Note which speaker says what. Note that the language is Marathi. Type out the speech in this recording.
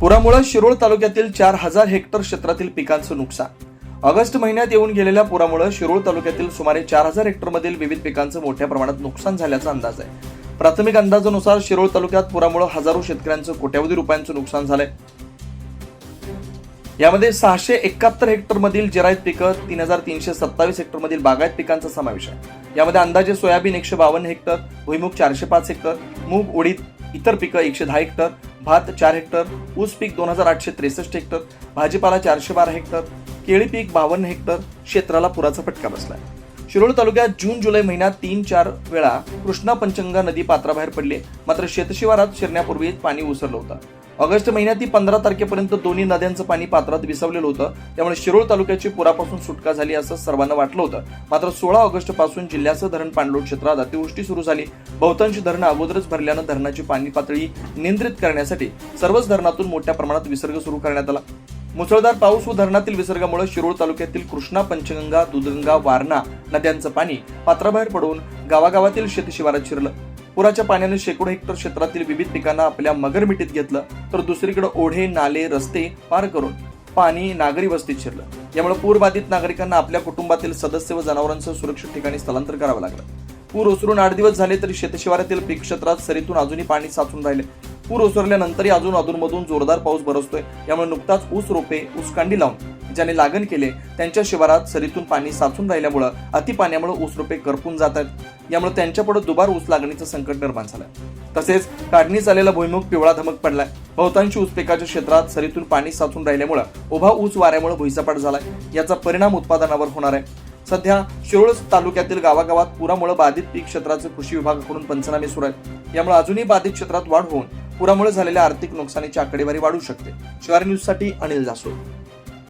Speaker 1: पुरामुळे शिरोळ तालुक्यातील चार हजार हेक्टर क्षेत्रातील पिकांचं नुकसान. ऑगस्ट महिन्यात येऊन गेलेल्या पुरामुळे शिरोळ तालुक्यातील सुमारे चार हजार हेक्टरमधील विविध पिकांचं मोठ्या प्रमाणात नुकसान झाल्याचा अंदाज आहे. प्राथमिक अंदाजानुसार शिरोळ तालुक्यात पुरामुळे हजारो शेतकऱ्यांचं कोट्यावधी रुपयांचं नुकसान झालंय. यामध्ये सहाशे एकाहत्तर हेक्टरमधील जिरायत पिकं तीन हजार तीनशे सत्तावीस हेक्टरमधील बागायत पिकांचा समावेश आहे. यामध्ये अंदाजे सोयाबीन एकशे बावन्न हेक्टर भुईमुग चारशे पाच हेक्टर मूग उडीद इतर पिकं एकशे दहा हेक्टर भात चार हेक्टर ऊस पीक दोन हजार आठशे त्रेसष्ट हेक्टर भाजीपाला चारशे बारा हेक्टर केळी पीक बावन्न हेक्टर क्षेत्राला पुराचा फटका बसलाय. शिरोळ तालुक्यात जून जुलै महिन्यात तीन चार वेळा कृष्णा पंचंगा नदी पात्राबाहेर पडली. मात्र शेतशिवारात शिरण्यापूर्वी पाणी उसरलं होतं. ऑगस्ट महिन्यात ती पंधरा तारखेपर्यंत दोन्ही नद्यांचं पाणी पात्रात विसवलेलं होतं. त्यामुळे शिरोळ तालुक्याची पुरापासून सुटका झाली असं सर्वांना वाटलं होतं. मात्र सोळा ऑगस्टपासून जिल्ह्याचं धरण पाणलोट क्षेत्रात अतिवृष्टी सुरू झाली. बहुतांश धरणं अगोदरच भरल्यानं धरणाची पाणी पातळी नियंत्रित करण्यासाठी सर्वच धरणातून मोठ्या प्रमाणात विसर्ग सुरू करण्यात आला. मुसळधार पाऊस व धरणातील विसर्गामुळे शिरोळ तालुक्यातील कृष्णा पंचगंगा दुधगंगा वारणा नद्यांचं पाणी पात्राबाहेर पडून गावागावातील शेतशिवारात शिरलं. पुराच्या पाण्याने शेकडो हेक्टर क्षेत्रातील विविध पिकांना आपल्या मगरमिटीत घेतलं तर दुसरीकडे ओढे नाले रस्ते पार करून पाणी नागरी वस्तीत शिरलं. यामुळे पूरबाधित नागरिकांना आपल्या कुटुंबातील सदस्य व जनावरांसह सुरक्षित ठिकाणी स्थलांतर करावं लागलं. पूर ओसरून आठ दिवस झाले तरी शेतशिवारातील पीक क्षेत्रात सरीतून अजूनही पाणी साचून राहिले. पूर ओसरल्यानंतरही अजून अधूनमधून जोरदार पाऊस बरसतोय. यामुळे नुकताच ऊस रोपे ऊसकांडी लावून ज्याने लागण केले त्यांच्या शिवारात सरीतून पाणी साचून राहिल्यामुळं अति पाण्यामुळे ऊस रोपे करपून जात आहेत यामुळे त्यांच्यापुढे दुबार ऊस लागणीचं संकट निर्माण झालं. तसेच काढणीस आलेला भुईमुग पिवळा धमक पडलाय. बहुतांशी ऊस पिकाच्या क्षेत्रात सरीतून पाणी साचून राहिल्यामुळं उभा ऊस वाऱ्यामुळे भुईसपाट झालाय. याचा परिणाम उत्पादनावर होणार आहे. सध्या शिरोळ तालुक्यातील गावागावात पुरामुळे बाधित पीक क्षेत्राचे कृषी विभागाकडून पंचनामे सुरू आहेत. यामुळे अजूनही बाधित क्षेत्रात वाढ होऊन पुरामुळे झालेल्या आर्थिक नुकसानीची आकडेवारी वाढू शकते. शिवार न्यूजसाठी अनिल जासोड